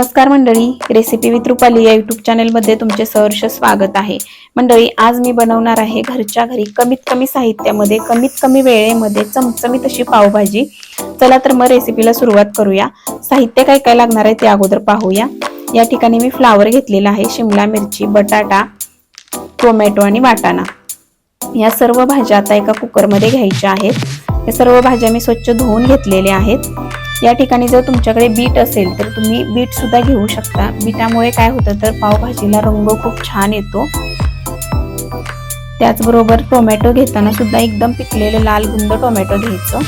नमस्कार मंडळी. Recipe with Rupali या युट्यूब चॅनलमध्ये तुमचे सहर्ष स्वागत आहे. मंडळी आज मी बनवणार आहे घरच्या घरी कमीत कमी साहित्यामध्ये कमीत कमी वेळेमध्ये चमचमीत अशी पावभाजी. चला तर मग रेसिपीला सुरुवात करूया. साहित्य काय काय लागणार आहे ते अगोदर पाहूया. या ठिकाणी मी फ्लावर घेतलेला आहे शिमला मिरची बटाटा टोमॅटो आणि वाटाणा. या सर्व भाज्या आता एका कुकरमध्ये घ्यायच्या आहेत. या सर्व भाज्या मी स्वच्छ धुवून घेतलेल्या आहेत. या ठिकाणी जर तुमच्याकडे बीट असेल तर तुम्ही बीट सुद्धा घेऊ शकता. बीटामुळे काय होतं तर पावभाजीला रंग खूप छान येतो. त्याचबरोबर टोमॅटो घेताना सुद्धा एकदम पिकलेलं लाल गुंद टोमॅटो घ्यायचं.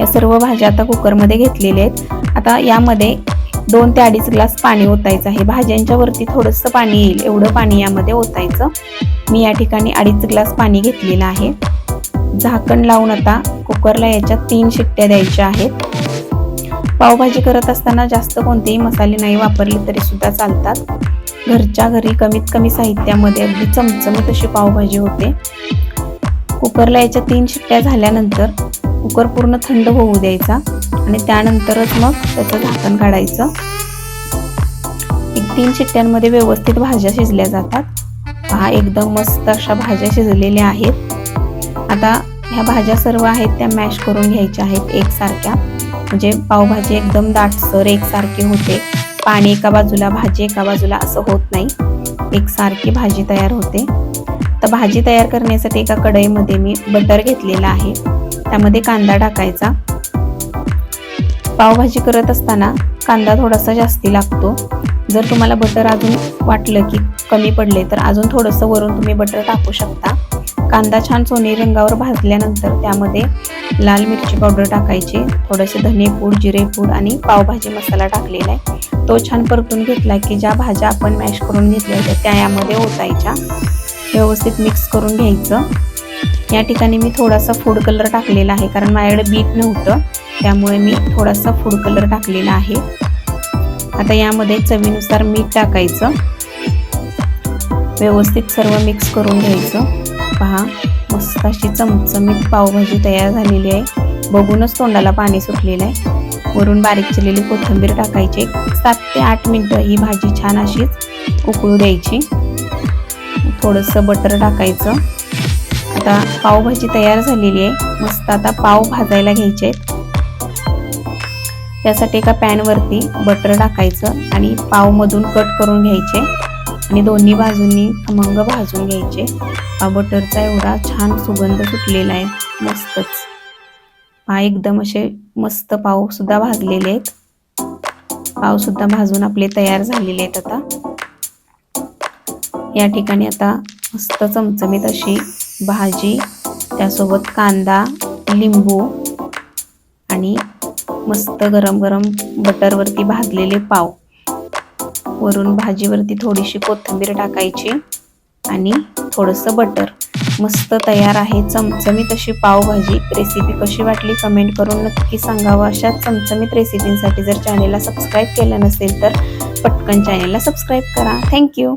या सर्व भाज्या आता कुकरमध्ये घेतलेल्या आहेत. आता यामध्ये दोन ते अडीच ग्लास पाणी ओतायचं आहे. भाज्यांच्या वरती थोडंसं पाणी येईल एवढं पाणी यामध्ये ओतायचं. मी या ठिकाणी अडीच ग्लास पाणी घेतलेलं आहे. झाकण लावून आता कुकरला याच्या तीन शिट्ट्या द्यायच्या आहेत. पावभाजी करत असताना जास्त कोणतेही मसाले नाही वापरले तरी सुद्धा चालतात. घरच्या घरी कमीत कमी साहित्यामध्ये अगदी चमचमत अशी पावभाजी होते. कुकरला याच्या तीन शिट्ट्या झाल्यानंतर कुकर पूर्ण थंड होऊ द्यायचा आणि त्यानंतरच मग त्याचं झाकण काढायचं. एक तीन शिट्ट्यांमध्ये व्यवस्थित भाज्या शिजल्या जातात. पहा एकदम मस्त अशा भाज्या शिजलेल्या आहेत. आता ह्या भाज्या सर्व आहेत त्या मॅश करून घ्यायच्या आहेत एकसारख्या. म्हणजे पावभाजी एकदम दाटसर एकसारखी होते. पाणी एका बाजूला भाजी एका बाजूला असं होत नाही. एकसारखी भाजी तयार होते. तर भाजी तयार करण्यासाठी एका कढईमध्ये मी बटर घेतलेला आहे. त्यामध्ये कांदा टाकायचा. पावभाजी करत असताना कांदा थोडासा जास्ती लागतो. जर तुम्हाला बटर अजून वाटलं की कमी पडले तर अजून थोडंसं वरून तुम्ही बटर टाकू शकता. कांदा छान सोनेरी रंगावर भाजल्यानंतर त्यामध्ये लाल मिरची पावडर टाकायची थोडेसे धनेपूड जिरेपूड आणि पावभाजी मसाला टाकलेला आहे. तो छान परतून घेतला की ज्या भाज्या आपण मॅश करून घेतल्या होत्या त्या यामध्ये ओतायच्या. व्यवस्थित मिक्स करून घ्यायचं. या ठिकाणी मी थोडासा फूड कलर टाकलेला आहे कारण माझ्याकडे बीट नव्हतं. त्यामुळे मी थोडासा फूड कलर टाकलेला आहे. आता यामध्ये चवीनुसार मीठ टाकायचं. व्यवस्थित सर्व मिक्स करून घ्यायचं. पहा मस्त अशी चमचमीत पावभाजी तयार झालेली आहे. बघूनच तोंडाला पाणी सुटलेलं आहे. वरून बारीक चिरलेली कोथिंबीर टाकायची सात ते आठ मिनटं ही भाजी छान अशीच उकळू द्यायची. थोडंसं बटर टाकायचं. आता पावभाजी तयार झालेली आहे. मस्त आता पाव भाजायला घ्यायचे आहेत. त्यासाठी एका पॅनवरती बटर टाकायचं आणि पावमधून कट करून घ्यायचे. आणि दोन्ही बाजूंनी खमंग भाजून घ्यायचे. हा बटरचा एवढा छान सुगंध सुटलेला आहे. मस्तच. हा एकदम असे मस्त पाव सुद्धा भाजलेले आहेत. पाव सुद्धा भाजून आपले तयार झालेले आहेत आता. या ठिकाणी आता मस्त चमचमीत अशी भाजी त्यासोबत कांदा लिंबू आणि मस्त गरम गरम बटरवरती भाजलेले पाव. वरून भाजीवरती थोडीशी कोथिंबीर टाकायची आणि थोडंसं बटर. मस्त तयार आहे चमचमीत अशी पावभाजी. रेसिपी कशी वाटली कमेंट करून नक्की सांगावं. अशा चमचमीत रेसिपींसाठी जर चॅनेलला सबस्क्राईब केलं नसेल तर पटकन चॅनेलला सबस्क्राईब करा. थँक्यू